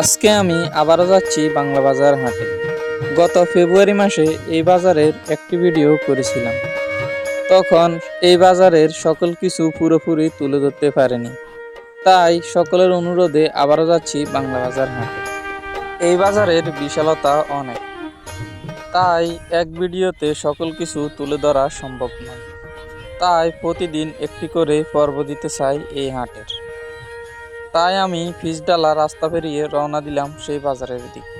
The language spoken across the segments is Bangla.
আজকে আমি আবারও যাচ্ছি বাংলা বাজার হাটে। গত ফেব্রুয়ারি মাসে এই বাজারের একটি ভিডিও করেছিলাম। তখন এই বাজারের সকল কিছু পুরোপুরি তুলে ধরতে পারেনি। তাই সকলের অনুরোধে আবারও যাচ্ছি বাংলা বাজার হাটে। এই বাজারের বিশালতা অনেক। তাই এক ভিডিওতে সকল কিছু তুলে ধরা সম্ভব নয়। তাই প্রতিদিন একটি করে পর্ব দিতে চাই এই হাটের। তাই আমি ফিসডালা রাস্তা পেরিয়ে রওনা দিলাম সেই বাজারের দিকে।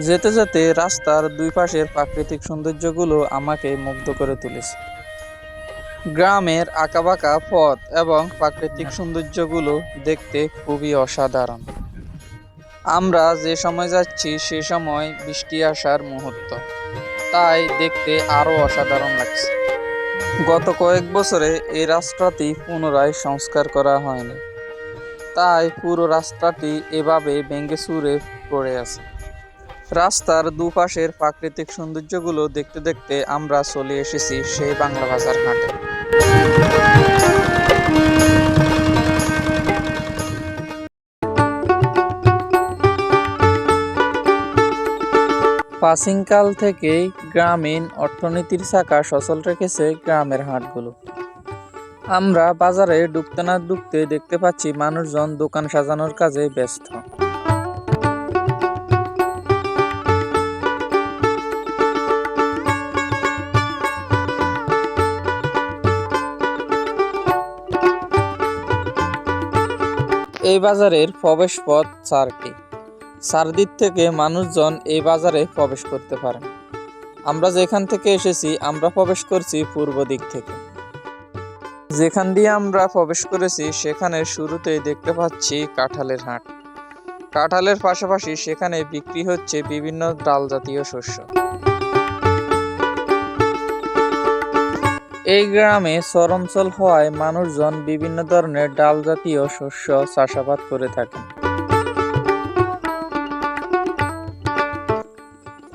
যেতে যেতে রাস্তার দুই পাশের প্রাকৃতিক সৌন্দর্যগুলো আমাকে মুগ্ধ করে তুলেছে। গ্রামের আঁকাবাঁকা পথ এবং প্রাকৃতিক সৌন্দর্যগুলো দেখতে খুবই অসাধারণ। আমরা যে সময় যাচ্ছি সে সময় বৃষ্টি আসার মুহূর্ত, তাই দেখতে আরও অসাধারণ লাগছে। গত কয়েক বছরে এই রাস্তাটি পুনরায় সংস্কার করা হয়নি। তাই পুরো রাস্তাটি এভাবে ভেঙে চুরে পড়ে আছে। রাস্তার দুপাশের প্রাকৃতিক সৌন্দর্যগুলো দেখতে দেখতে আমরা চলে এসেছি সেই বাংলা বাজার হাটে প্রাচীনকাল থেকেই গ্রামীণ অর্থনীতির শাখা সচল রেখেছে গ্রামের হাটগুলো। আমরা বাজারে ঢুকতে না ঢুকতে দেখতে পাচ্ছি মানুষজন দোকান সাজানোর কাজে ব্যস্ত। এই বাজারের প্রবেশ পথ চারটি চারদিক থেকে মানুষজন এই বাজারে প্রবেশ করতে পারেন। আমরা যেখান থেকে এসেছি, আমরা প্রবেশ করছি পূর্ব দিক থেকে। যেখান দিয়ে আমরা প্রবেশ করেছি সেখানে শুরুতেই দেখতে পাচ্ছি কাঁঠালের হাট। কাঁঠালের পাশাপাশি সেখানে বিক্রি হচ্ছে বিভিন্ন ডাল জাতীয় শস্য। এই গ্রামে সরঞ্চল হওয়ায় মানুষজন বিভিন্ন ধরনের ডাল জাতীয় শস্য চাষাবাদ করে থাকেন।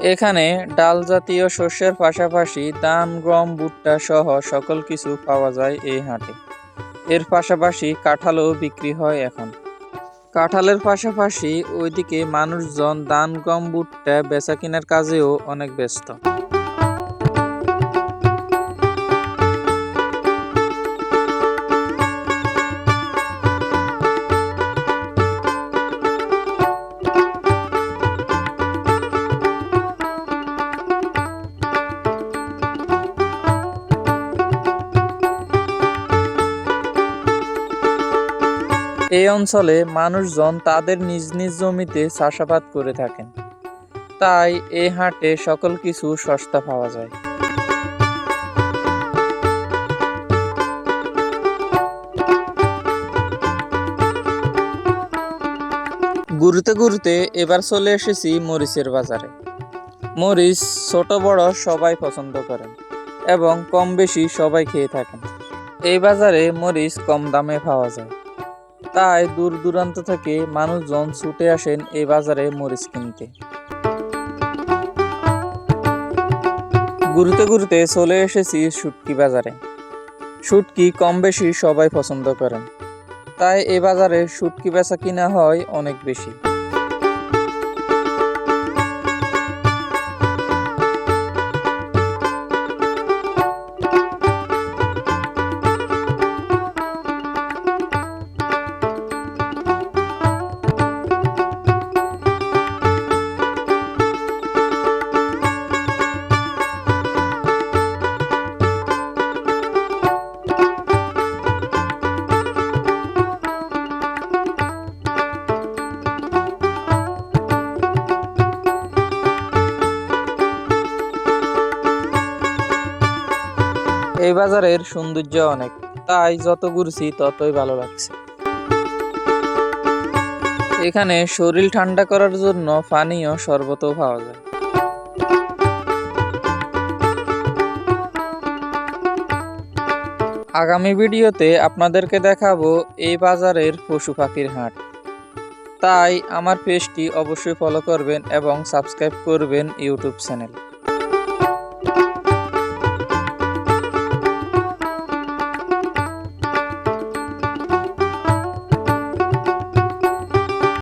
এখানে ডাল জাতীয় শস্যের পাশাপাশি ধান, গম, ভুট্টা সহ সকল কিছু পাওয়া যায় এই হাটে। এর পাশাপাশি কাঁঠালও বিক্রি হয় এখন। কাঁঠালের পাশাপাশি ওইদিকে মানুষজন ধান, গম, ভুট্টা বেচা কেনার কাজেও অনেক ব্যস্ত। এই অঞ্চলে মানুষজন তাদের নিজ নিজ জমিতে চাষাবাদ করে থাকেন। তাই এই হাটে সকল কিছু সস্তা পাওয়া যায়। ঘুরতে ঘুরতে এবার চলে এসেছি মরিচের বাজারে। মরিচ ছোট, বড় সবাই পছন্দ করেন এবং কম বেশি সবাই খেয়ে থাকেন। এই বাজারে মরিচ কম দামে পাওয়া যায়। তাই দূর দূরান্ত থেকে মানুষজন ছুটে আসেন এই বাজারে মরিচ কিনতে। ঘুরতে ঘুরতে চলে এসেছি শুটকি বাজারে। শুটকি কম বেশি সবাই পছন্দ করেন। তাই এ বাজারে শুটকি বেচা কিনা হয় অনেক বেশি। এই বাজারের সৌন্দর্য অনেক, তাই যত ঘুরছি ততই ভালো লাগছে। এখানে শরীর ঠান্ডা করার জন্য পানীয় শরবতও পাওয়া যায়। আগামী ভিডিওতে আপনাদেরকে দেখাবো এই বাজারের পশু পাখির হাট। তাই আমার পেজটি অবশ্যই ফলো করবেন এবং সাবস্ক্রাইব করবেন ইউটিউব চ্যানেল